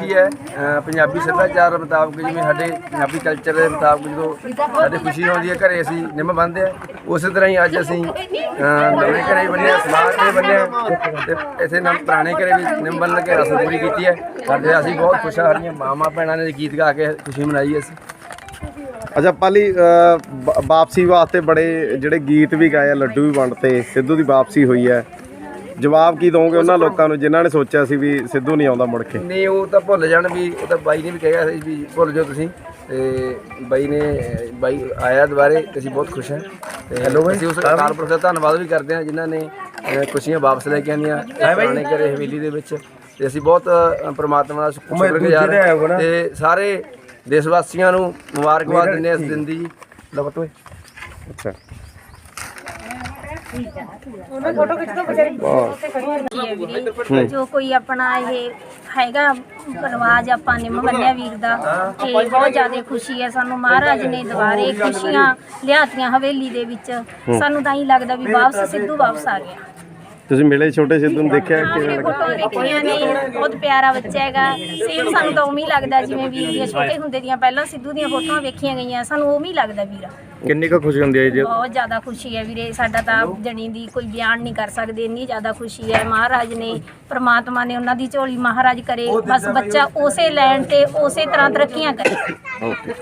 ਖੁਸ਼ੀ ਹੈ ਅ, ਪੰਜਾਬੀ ਸੱਭਿਆਚਾਰ ਮੁਤਾਬਕ ਜਿਵੇਂ ਸਾਡੇ ਪੰਜਾਬੀ ਕਲਚਰ ਦੇ ਮੁਤਾਬਕ ਜਦੋਂ ਸਾਡੇ ਖੁਸ਼ੀ ਆਉਂਦੀ ਹੈ ਘਰੇ ਅਸੀਂ ਨਿੰਮ ਬੰਨਦੇ ਆ ਉਸੇ ਤਰ੍ਹਾਂ ਹੀ ਅੱਜ ਅਸੀਂ ਅ, ਨਵੇਂ ਘਰੇ ਬੰਨਿਆ ਸਮਾਜ ਤੇ ਬੰਨਿਆ ਤੇ ਇੱਥੇ ਨਮ ਪੁਰਾਣੇ ਘਰੇ ਵੀ ਨਿੰਮ ਬੰਨ੍ਹ ਕੇ ਰਸਮ ਪੂਰੀ ਕੀਤੀ ਹੈ। ਸਾਡੇ ਅਸੀਂ ਬਹੁਤ ਖੁਸ਼ ਹਾਂ ਸਾਡੀਆਂ ਮਾਵਾਂ ਭੈਣਾਂ ਨੇ ਗੀਤ ਗਾ ਕੇ ਖੁਸ਼ੀ ਮਨਾਈ ਅਸੀਂ। ਅੱਛਾ ਪਾਲੀ ਅ, ਵਾ- ਵਾਪਸੀ ਵਾਸਤੇ ਬੜੇ ਜਿਹੜੇ ਗੀਤ ਵੀ ਗਾਏ ਆ ਲੱਡੂ ਵੀ ਵੰਡਤੇ ਸਿੱਧੂ ਦੀ ਵਾਪਸੀ ਹੋਈ ਹੈ। ਜਵਾਬ ਕੀ ਦੋਗੇ ਉਹਨਾਂ ਲੋਕਾਂ ਨੂੰ ਜਿਨ੍ਹਾਂ ਨੇ ਸੋਚਿਆ ਸੀ ਵੀ ਸਿੱਧੂ ਨਹੀਂ ਆਉਂਦਾ ਮੁੜ ਕੇ? ਨਹੀਂ ਉਹ ਤਾਂ ਭੁੱਲ ਜਾਣ ਵੀ ਉਹ ਤਾਂ ਬਾਈ ਨੇ ਵੀ ਕਿਹਾ ਸੀ ਵੀ ਭੁੱਲ ਜਾਓ ਤੁਸੀਂ। ਤੇ ਬਾਈ ਨੇ ਬਾਈ ਆਇਆ ਦੁਬਾਰੇ ਤੇ ਅਸੀਂ ਬਹੁਤ ਖੁਸ਼ ਹਾਂ। ਤੇ ਹੈਲੋ ਬਾਈ। ਅਸੀਂ ਉਸ ਕਾਰਪੋਰੇਸ਼ਨ ਦਾ ਧੰਨਵਾਦ ਵੀ ਕਰਦੇ ਹਾਂ ਜਿਨ੍ਹਾਂ ਨੇ ਖੁਸ਼ੀਆਂ ਵਾਪਸ ਲੈ ਕੇ ਆਂਦੀਆਂ ਪੁਰਾਣੇ ਘਰੇ ਹਵੇਲੀ ਦੇ ਵਿੱਚ। ਤੇ ਅਸੀਂ ਬਹੁਤ ਅ, ਪ੍ਰਮਾਤਮਾ ਦਾ ਸ਼ੁਕਰਗੁਜ਼ਾਰ ਹਾਂ ਤੇ ਸਾਰੇ ਦੇਸ਼ ਵਾਸੀਆਂ ਨੂੰ ਮੁਬਾਰਕਬਾਦ ਦਿੰਦੇ ਹਾਂ ਇਸ ਦਿਨ ਦੀ। ਓਏ ਅੱਛਾ। ਕੀ ਹੈ ਵੀਰੇ ਜੋ ਕੋਈ ਆਪਣਾ ਇਹ ਹੈਗਾ ਰਿਵਾਜ ਆਪਾਂ ਨਿੰਮ ਬੰਨਿਆ ਵੀਰ ਦਾ ਤੇ ਬਹੁਤ ਜ਼ਿਆਦਾ ਖੁਸ਼ੀ ਹੈ ਸਾਨੂੰ। ਮਹਾਰਾਜ ਨੇ ਦੁਬਾਰੇ ਖੁਸ਼ੀਆਂ ਲਿਆਤੀਆਂ ਹਵੇਲੀ ਦੇ ਵਿੱਚ। ਸਾਨੂੰ ਤਾਂ ਹੀ ਲੱਗਦਾ ਵੀ ਵਾਪਸ ਸਿੱਧੂ ਵਾਪਸ ਆ ਗਿਆ। ਤੁਸੀਂ ਮਿਲੇ ਛੋਟੇ ਸਿੱਧੂ ਨੂੰ ਦੇਖਿਆ ਕਿਵੇਂ ਲੱਗਾ? ਨੇ ਬਹੁਤ ਪਿਆਰਾ ਬੱਚਾ ਹੈਗਾ। ਸੇਮ ਸਾਨੂੰ ਤਾਂ ਉਵੇਂ ਹੀ ਲੱਗਦਾ ਜਿਵੇਂ ਵੀਰ ਦੀਆਂ ਛੋਟੇ ਹੁੰਦੇ ਦੀਆਂ ਪਹਿਲਾਂ ਸਿੱਧੂ ਦੀਆਂ ਫੋਟੋਆਂ ਵੇਖੀਆਂ ਗਈਆਂ ਸਾਨੂੰ ਉਵੇਂ ਹੀ ਲੱਗਦਾ ਵੀਰਾ। ਕਿੰਨੀ ਕੁ ਖੁਸ਼ੀ ਹੁੰਦੀ ਹੈ ਜੀ? ਬਹੁਤ ਜ਼ਿਆਦਾ ਖੁਸ਼ੀ ਹੈ ਵੀਰੇ ਸਾਡਾ ਤਾਂ ਜਣੀ ਦੀ ਕੋਈ ਬਿਆਨ ਨਹੀਂ ਕਰ ਸਕਦੇ ਇੰਨੀ ਜ਼ਿਆਦਾ ਖੁਸ਼ੀ ਹੈ। ਮਹਾਰਾਜ ਨੇ ਪ੍ਰਮਾਤਮਾ ਨੇ ਉਹਨਾਂ ਦੀ ਝੋਲੀ ਮਹਾਰਾਜ ਕਰੇ ਬਸ ਬੱਚਾ ਉਸੇ ਲੈਣ ਤੇ ਉਸੇ ਤਰ੍ਹਾਂ ਤਰੱਕੀਆਂ ਕਰੇ। ਓਕੇ